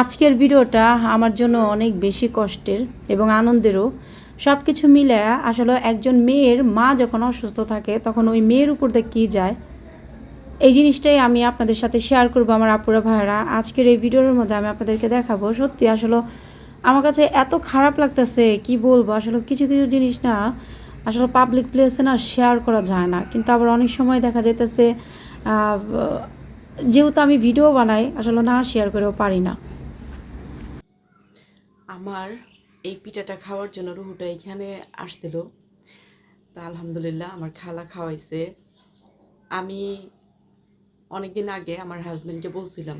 আজকের ভিডিওটা আমার জন্য অনেক বেশি কষ্টের এবং আনন্দেরও। সব কিছু মিলে আসলে একজন মেয়ের মা যখন অসুস্থ থাকে, তখন ওই মেয়ের উপর দিয়ে কী যায়? এই জিনিসটাই আমি আপনাদের সাথে শেয়ার করব আমার আপুরা ভাইরা আজকের এই ভিডিওর মধ্যে আমি আপনাদেরকে দেখাবো, সত্যি আসলে আমার কাছে এত খারাপ লাগতেছে, কি বলব? আসলে কিছু কিছু জিনিস না আসলে পাবলিক প্লেসে না শেয়ার করা যায় না। কিন্তু আবার অনেক সময় দেখা যাইতেছে যেহেতু আমি ভিডিও বানাই, আসলে না শেয়ার করেও পারি না। আমার এই পিঠাটা খাওয়ার জন্য রুহুটা এখানে আসছিল। তা আলহামদুলিল্লাহ আমার খালা খাওয়াইছে। আমি অনেকদিন আগে আমার হাজব্যান্ডকে বলছিলাম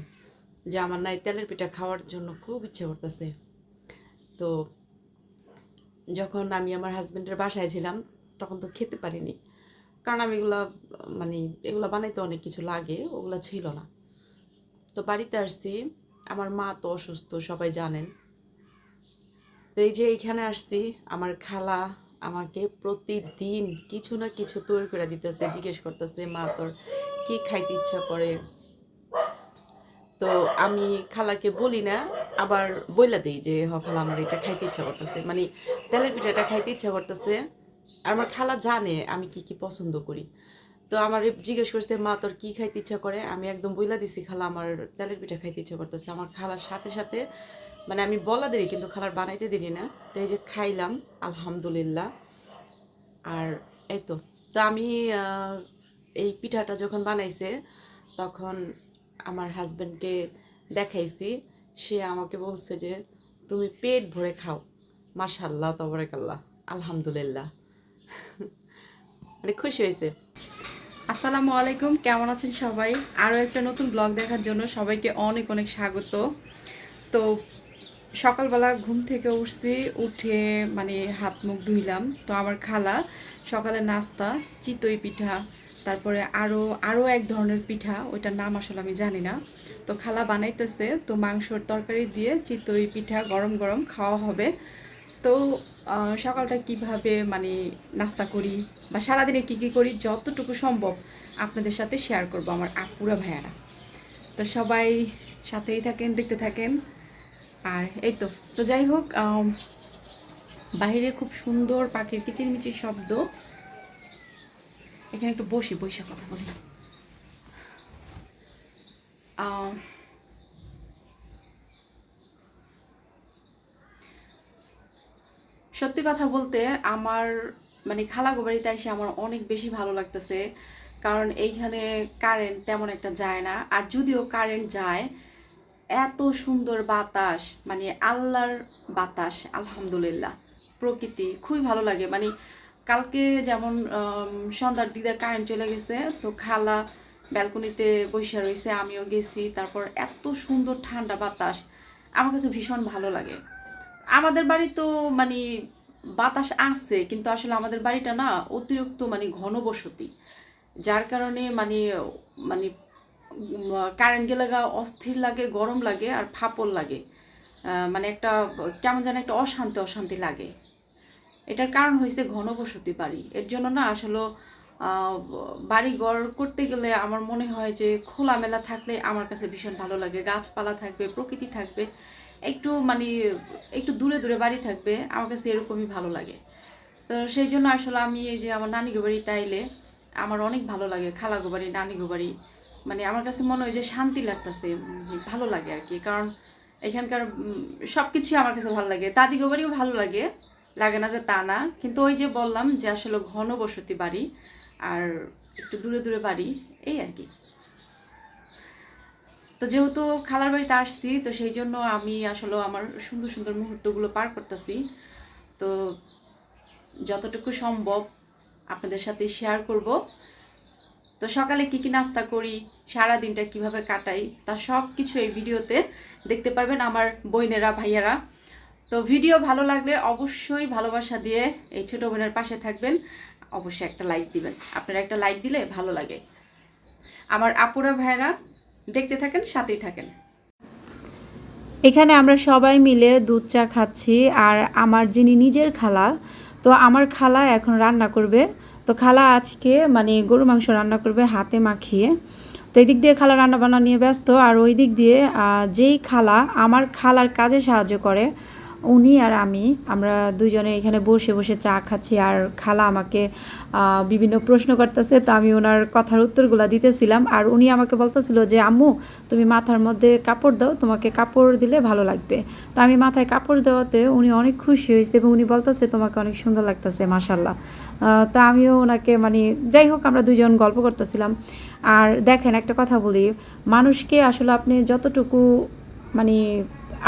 যে আমার নাই তেলের পিঠা খাওয়ার জন্য খুব ইচ্ছা করতেছে। তো যখন আমি আমার হাজব্যান্ডের বাসায় ছিলাম, তখন তো খেতে পারিনি। কারণ আমি এগুলা মানে এগুলো বানাইতে অনেক কিছু লাগে, ওগুলা ছিল না। তো বাড়িতে আসছি। আমার মা তো অসুস্থ, সবাই জানেন। তো এই যে এখানে আসছি, আমার খালা আমাকে প্রতিদিন কিছু না কিছু তৈরি করে দিতেছে, জিজ্ঞেস করতেছে, মা, তোর কি খাইতে ইচ্ছা করে? তো আমি খালাকে বলি না, আবার বইলা দিই যে, হ, খালা, আমার এটা খাইতে ইচ্ছা করতেছে। মানে তেলের পিঠাটা খাইতে ইচ্ছা করতেছে। আর আমার খালা জানে আমি কি কি পছন্দ করি। তো আমার জিজ্ঞেস করছে, মা, তোর কি খাইতে ইচ্ছা করে? আমি একদম বইলা দিছি, খালা, আমার তেলের পিঠা খাইতে ইচ্ছা করতেছে। আমার খালার সাথে সাথে মানে আমি বলা দেরি, কিন্তু খালার বানাইতে দেরি না। তো এই যে খাইলাম, আলহামদুলিল্লাহ। আর এই তো তো আমি এই পিঠাটা যখন বানাইছে, তখন আমার হাজব্যান্ডকে দেখাইছি। সে আমাকে বলছে যে, তুমি পেট ভরে খাও। মাশাল্লাহ তবরাকাল্লাহ, আলহামদুলিল্লাহ। মানে খুশি হয়েছে। আসসালামু আলাইকুম, কেমন আছেন সবাই? আরও একটা নতুন ব্লগ দেখার জন্য সবাইকে অনেক অনেক স্বাগত। তো সকালবেলা ঘুম থেকে উঠছি, উঠে মানে হাত মুখ ধুইলাম। তো আমার খালা, সকালে নাস্তা, চিতই পিঠা, তারপরে আরও আরও এক ধরনের পিঠা, ওইটার নাম আসলে আমি জানি না। তো খালা বানাইতেছে, তো মাংসর তরকারি দিয়ে চিতই পিঠা গরম গরম খাওয়া হবে। তো সকালটা কীভাবে মানে নাস্তা করি বা সারাদিনে কী কী করি, যতটুকু সম্ভব আপনাদের সাথে শেয়ার করব আমার আপুরা ভাইয়ারা। তো সবাই সাথেই থাকেন, দেখতে থাকেন। আর এই তো তো যাই হোক বাইরে খুব সুন্দর পাখির কিচিরমিচির শব্দ। এখানে একটু বসি বৈশাখ কথা বলি। সত্যি কথা বলতে আমার মানে খালাগো বাড়িতে এসে আমার অনেক বেশি ভালো লাগতেছে। কারণ এইখানে কারেন্ট তেমন একটা যায় না। আর যদিও কারেন্ট যায় এত সুন্দর বাতাস মানে আল্লাহর বাতাস, আলহামদুলিল্লাহ। প্রকৃতি খুবই ভালো লাগে। মানে কালকে যেমন সন্ধ্যার দিকে কারেন্ট চলে গেছে, তো খালা ব্যালকনিতে বসে রয়েছে, আমিও গেছি। তারপর এত সুন্দর ঠান্ডা বাতাস, আমার কাছে ভীষণ ভালো লাগে। আমাদের বাড়ি তো মানে বাতাস আসছে কিন্তু আসলে আমাদের বাড়িটা না অতিরিক্ত মানে ঘনবসতি। যার কারণে মানে মানে কারেন্ট গেলে গা অস্থির লাগে গরম লাগে আর ফাপল লাগে। মানে একটা কেমন যেন একটা অশান্তি অশান্তি লাগে। এটার কারণ হয়েছে ঘনবসতি বাড়ি। এর জন্য না আসলে আহ, বাড়ি ঘর করতে গেলে আমার মনে হয় যে খোলামেলা থাকলে আমার কাছে ভীষণ ভালো লাগে। গাছপালা থাকবে প্রকৃতি থাকবে একটু মানে একটু দূরে দূরে বাড়ি থাকবে আমার কাছে এরকমই ভালো লাগে। তো সেই জন্য আসলে আমি এই যে আমার নানি বাড়ি তাইলে আমার অনেক ভালো লাগে খালাগো বাড়ি নানি বাড়ি। মানে আমার কাছে মনে হয় যে শান্তি লাগতেছে ভালো লাগে আর কি কারণ এখানকার সব কিছুই আমার কাছে ভালো লাগে। দাদিগো বাড়িও ভালো লাগে লাগে না যে তা না। কিন্তু ওই যে বললাম যে আসলে ঘনবসতি বাড়ি আর একটু দূরে দূরে বাড়ি, এই আর কি তো যেহেতু খালার বাড়িতে আসছি, তো সেই জন্য আমি আসলে আমার সুন্দর সুন্দর মুহূর্তগুলো পার করতেছি। তো যতটুকু সম্ভব আপনাদের সাথে শেয়ার করব। তো সকালে কি কি নাস্তা করি সারা দিনটা কীভাবে কাটাই, তা সব কিছু এই ভিডিওতে দেখতে পারবেন আমার বোনেরা, ভাইয়ারা। তো ভিডিও ভালো লাগলে অবশ্যই ভালোবাসা দিয়ে এই ছোট বোনের পাশে থাকবেন। অবশ্যই একটা লাইক দিবেন। আপনারা একটা লাইক দিলে ভালো লাগে। আমার আপুরা, ভাইয়ারা, দেখতে থাকেন, সাথেই থাকেন। এখানে আমরা সবাই মিলে দুধ চা খাচ্ছি, আর আমার যিনি নিজের খালা, তো আমার খালা এখন রান্না করবে। তো খালা আজকে মানে গরু মাংস রান্না করবে হাতে মাখিয়ে। তো এই দিক দিয়ে খালা রান্না বান্না নিয়ে ব্যস্ত, আর ওই দিক দিয়ে যেই খালা আমার খালার কাজে সাহায্য করে উনি আর আমি, আমরা দুজনে এখানে বসে বসে চা খাচ্ছি আর খালা আমাকে বিভিন্ন প্রশ্ন করতেছে, তো আমি ওনার কথার উত্তরগুলো দিতেছিলাম। আর উনি আমাকে বলতেছিল যে, আম্মু, তুমি মাথার মধ্যে কাপড় দাও, তোমাকে কাপড় দিলে ভালো লাগবে। তো আমি মাথায় কাপড় দেওয়াতে উনি অনেক খুশি হয়েছে এবং উনি বলতেছে, তোমাকে অনেক সুন্দর লাগতেছে মাসাল্লাহ তা আমিও ওনাকে মানে যাই হোক, আমরা দুজন গল্প করতেছিলাম। আর দেখেন, একটা কথা বলি, মানুষকে আসলে আপনি যতটুকু মানে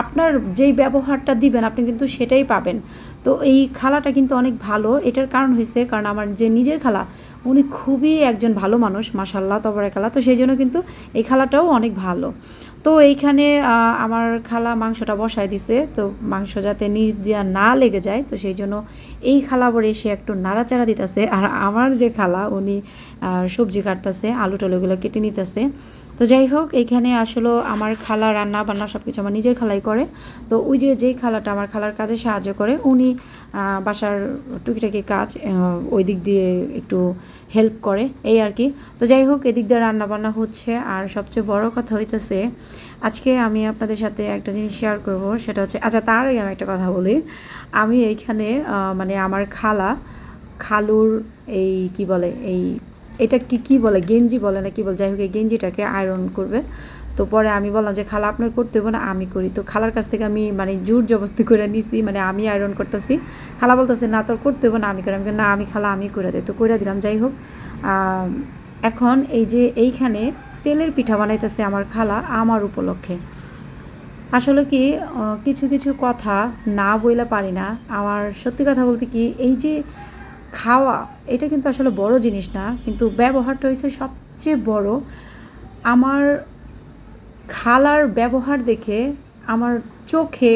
আপনার যেই ব্যবহারটা দিবেন, আপনি কিন্তু সেটাই পাবেন। তো এই খালাটা কিন্তু অনেক ভালো। এটার কারণ হয়েছে কারণ আমার যে নিজের খালা, উনি খুবই একজন ভালো মানুষ মাসাল্লাহ তবরে খালা তো সেই জন্য কিন্তু এই খালাটাও অনেক ভালো। তো এইখানে আমার খালা মাংসটা বসায় দিছে। তো মাংস যাতে নিচ দিয়া না লেগে যায়, তো সেই জন্য এই খালা আবার এসে একটু নাড়াচাড়া দিতেছে। আর আমার যে খালা, উনি সবজি কাটতেছে আলু টালুগুলো কেটে নিতেছে। তো যাই হোক এইখানে আসলে আমার খালা, রান্না বান্না সব কিছু আমার নিজের খালাই করে। তো ওই যে, যেই খালাটা আমার খালার কাজে সাহায্য করে, উনি বাসার টুকিটাকি কাজ ওই দিক দিয়ে একটু হেল্প করে, এই আর কি। তো যাই হোক, এদিক দিয়ে রান্না বান্না হচ্ছে। আর সবচেয়ে বড় কথা হইতেছে, আজকে আমি আপনাদের সাথে একটা জিনিস শেয়ার করব, সেটা হচ্ছে আচ্ছা তার আগে আমি একটা কথা বলি। আমি এইখানে মানে আমার খালা, খালুর এই, কি বলে, এই এটা কি কি বলে, গেঞ্জি বলে না কি বলে, যাই হোক, এই গেঞ্জিটাকে আয়রন করবে। তো পরে আমি বললাম যে, খালা, আপনার করতে হবে না, আমি করি। তো খালার কাছ থেকে আমি মানে জোর জবস্তি করে নিছি মানে আমি আয়রন করতেছি। খালা বলতেছে, না, তোর করতে হবে না, আমি করি। আমি না, আমি খালা, আমি করে দিই। তো করে দিলাম, যাই হোক। এখন এই যে, এইখানে তেলের পিঠা বানাইতেছে আমার খালা আমার উপলক্ষে। আসলে কি কিছু কিছু কথা না বইলে পারি না। আমার সত্যি কথা বলতে কি, এই যে খাওয়া, এটা কিন্তু আসলে বড় জিনিস না, কিন্তু ব্যবহারটা হয়েছে সবচেয়ে বড়। আমার খালার ব্যবহার দেখে আমার চোখে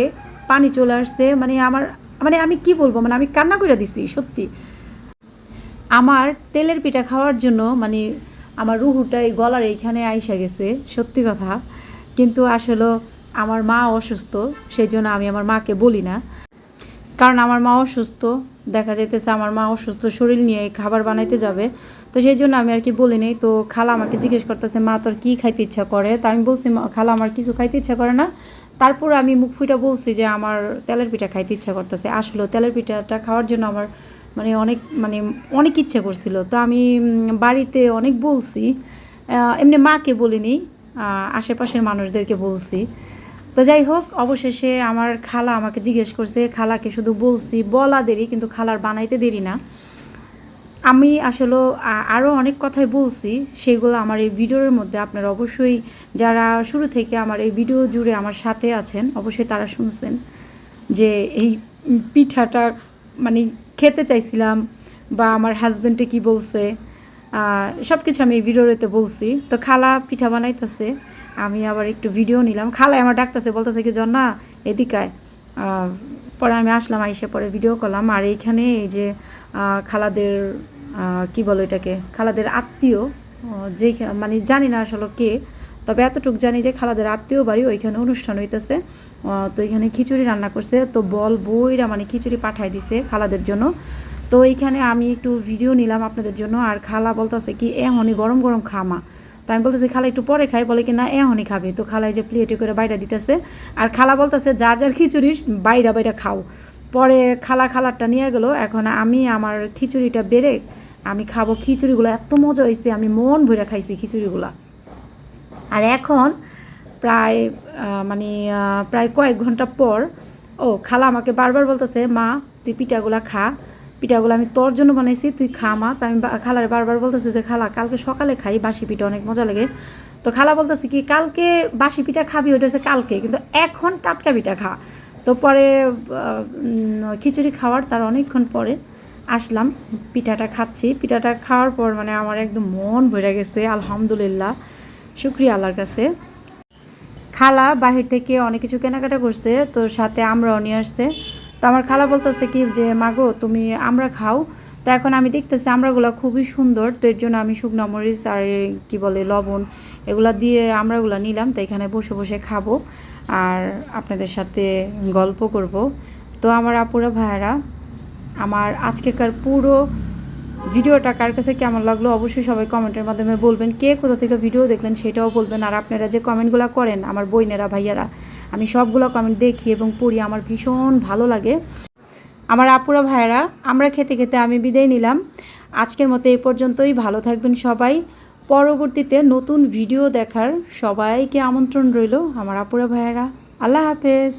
পানি চলে আসছে মানে আমার মানে আমি কি বলব মানে আমি কান্না করে দিছি, সত্যি। আমার তেলের পিঠা খাওয়ার জন্য মানে আমার রুহুটা এই গলার এইখানে আইসা গেছে, সত্যি কথা। কিন্তু আসলে আমার মা অসুস্থ সেই জন্য আমি আমার মাকে বলি না। কারণ আমার মা অসুস্থ দেখা যাইতেছে আমার মা অসুস্থ শরীর নিয়ে খাবার বানাইতে যাবে। তো সেই জন্য আমি আর কি বলি নাই তো খালা আমাকে জিজ্ঞেস করতেছে মা তোর কী খাইতে ইচ্ছা করে? তা আমি বলছি "মা, খালা আমার কিছু খাইতে ইচ্ছা করে না। তারপর আমি মুখ ফুটা বলছি যে আমার তেলের পিঠা খাইতে ইচ্ছা করতেছে। আসলে তেলের পিঠাটা খাওয়ার জন্য আমার মানে অনেক মানে অনেক ইচ্ছা করছিল। তো আমি বাড়িতে অনেক বলছি। এমনি মাকে বলিনি আশেপাশের মানুষদেরকে বলছি। তো যাই হোক, অবশেষে আমার খালা আমাকে জিজ্ঞেস করছে, খালাকে শুধু বলছি, বলা দেরি, কিন্তু খালার বানাইতে দেরি না। আমি আসলে আরও অনেক কথাই বলছি, সেগুলো আমার এই ভিডিওর মধ্যে আপনারা অবশ্যই যারা শুরু থেকে আমার এই ভিডিও জুড়ে আমার সাথে আছেন, অবশ্যই তারা শুনছেন যে এই পিঠাটা মানে খেতে চাইছিলাম বা আমার হাজব্যান্ডে কি বলছে। সব কিছু আমি ভিডিওতে বলছি। তো খালা পিঠা বানাইতেছে, আমি আবার একটু ভিডিও নিলাম। খালায় আমার ডাকতেছে, বলতেছে কি, জন্না এদিকায় পরে আমি আসলাম, আইসে পরে ভিডিও করলাম। আর এইখানে এই যে খালাদের কি বলো এটাকে, খালাদের আত্মীয় যে মানে জানি না আসলে কে, তবে এতটুকু জানি যে খালাদের আত্মীয় বাড়ি ওইখানে অনুষ্ঠান হইতেছে। তো এখানে খিচুড়ি রান্না করছে। তো বল বইরা মানে খিচুড়ি পাঠাই দিছে খালাদের জন্য। তো এইখানে আমি একটু ভিডিও নিলাম আপনাদের জন্য। আর খালা বলতেছে কি এখনই গরম গরম খামা তো আমি বলতেছি, খালা একটু পরে খাই। বলে কি, না এখনই খাবে। তো খালা যে প্লেটে করে বাইরা দিতেছে। আর খালা বলতেছে, যার যার খিচুড়ি, বাইরা বাইরা খাও। পরে খালা খালারটা নিয়ে গেল। এখন আমি আমার খিচুড়িটা বেড়ে আমি খাব খিচুড়িগুলো। এত মজা হয়েছে আমি মন ভরে খাইছি খিচুড়িগুলা। আর এখন প্রায় মানে প্রায় কয়েক ঘণ্টা পর, ও, খালা আমাকে বারবার বলতেছে, মা, তুই পিঠাগুলা খা। পিঠাগুলো আমি তোর জন্য বানাইছি, তুই খা মা। তা আমি খালারে বারবার বলতেছি যে, খালা, কালকে সকালে খাই, বাসি পিঠা অনেক মজা লাগে। তো খালা বলতেছি কি, কালকে বাসি পিঠা খাবি ওটা হচ্ছে কালকে, কিন্তু এখন টাটকা পিঠা খা। তো পরে খিচুড়ি খাওয়ার তার অনেকক্ষণ পরে আসলাম, পিঠাটা খাচ্ছি। পিঠাটা খাওয়ার পর মানে আমার একদম মন ভরে গেছে, আলহামদুলিল্লাহ, শুক্রিয়া আল্লাহর কাছে। খালা বাহির থেকে অনেক কিছু কেনাকাটা করছে, তো সাথে আমরাও নিয়ে আসছে। তো আমার খালা বলতেছে কি যে, মাগো, তুমি আমরা খাও। তো এখন আমি দেখতেছি আমরাগুলো খুবই সুন্দর, তো এর জন্য আমি শুকনো মরিচ আর কি বলে, লবণ এগুলা দিয়ে আমরাগুলো নিলাম, তো এখানে বসে বসে খাব আর আপনাদের সাথে গল্প করব। তো আমার আপুরা ভাইয়ারা, আমার আজকেকার পুরো ভিডিওটা কার কাছে কেমন লাগল অবশ্যই সবাই কমেন্টের মাধ্যমে বলবেন কে কোথা থেকে ভিডিও দেখলেন সেটাও বলবেন। আর আপনারা যে কমেন্টগুলো করেন, আমার বোনেরা, ভাইয়ারা, আমি সবগুলো কমেন্ট দেখি এবং পড়ি, আমার ভীষণ ভালো লাগে। আমার আপুরা, ভাইয়েরা, আমরা খেতে খেতে আমি বিদায় নিলাম। আজকের মতো এই পর্যন্তই, ভালো থাকবেন সবাই। পরবর্তীতে নতুন ভিডিও দেখার সবাইকে আমন্ত্রণ রইল আমার আপুরা, ভাইয়েরা। আল্লাহ হাফেজ।